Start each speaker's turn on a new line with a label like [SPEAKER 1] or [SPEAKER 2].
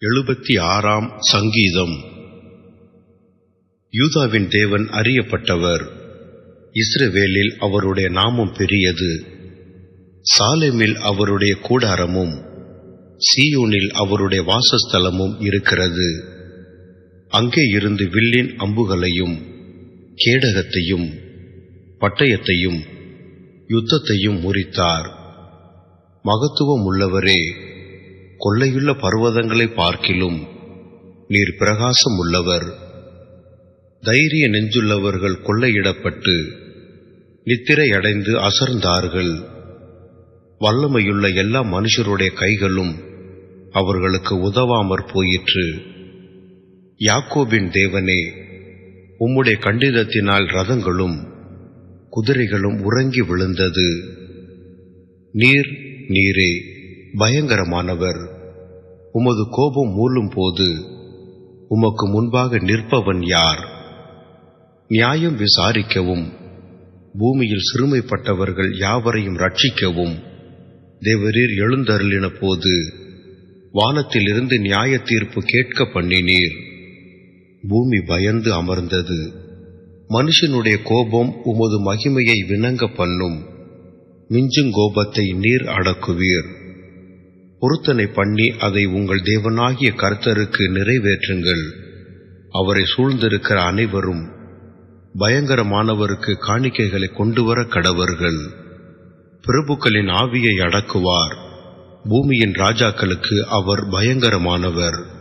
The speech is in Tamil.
[SPEAKER 1] எழுபத்தி ஆறாம் சங்கீதம். யூதாவின் தேவன் அறியப்பட்டவர். இஸ்ரவேலில் அவருடைய நாமம் பெரியது. சாலேமில் அவருடைய கூடாரமும் சீயோனில் அவருடைய வாசஸ்தலமும் இருக்கிறது. அங்கே இருந்து வில்லின் அம்புகளையும் கேடகத்தையும் பட்டயத்தையும் யுத்தத்தையும் முறித்தார். மகத்துவம் உள்ளவரே கொள்ளையுள்ள பர்வதங்களை பார்க்கிலும் நீர் பிரகாசம் உள்ளவர் தைரிய நெஞ்சுள்ளவர்கள் கொள்ளையிடப்பட்டு நித்திரையடைந்து அசர்ந்தார்கள். வல்லமையுள்ள எல்லா மனுஷருடைய கைகளும் அவர்களுக்கு உதவாமற் போயிற்று. யாக்கோபின் தேவனே உம்முடைய கண்டிதத்தினால் ரதங்களும் குதிரைகளும் உறங்கி விழுந்தது. நீர் நீரே. பயங்கரமானவர். உமது கோபம் மூலும் போது உமக்கு முன்பாக நிற்பவன் யார்? நியாயம் விசாரிக்கவும். பூமியில் சிறுமைப்பட்டவர்கள் யாவரையும் ரட்சிக்கவும். தேவரீர் எழுந்தருளின போது வானத்திலிருந்து நியாய தீர்ப்பு கேட்க பண்ணினீர். பூமி பயந்து அமர்ந்தது. மனுஷனுடைய கோபம் உமது மகிமையை வினங்க பண்ணும். மிஞ்சுங் கோபத்தை நீர் அடக்குவீர். பொருத்தனை பண்ணி அதை உங்கள் தேவனாகிய கர்த்தருக்கு நிறைவேற்றுங்கள். அவரை சூழ்ந்திருக்கிற அனைவரும் பயங்கரமானவருக்கு காணிக்கைகளை கொண்டு வர கடவர்கள். பிரபுக்களின் ஆவியை அடக்குவார். பூமியின் ராஜாக்களுக்கு அவர் பயங்கரமானவர்.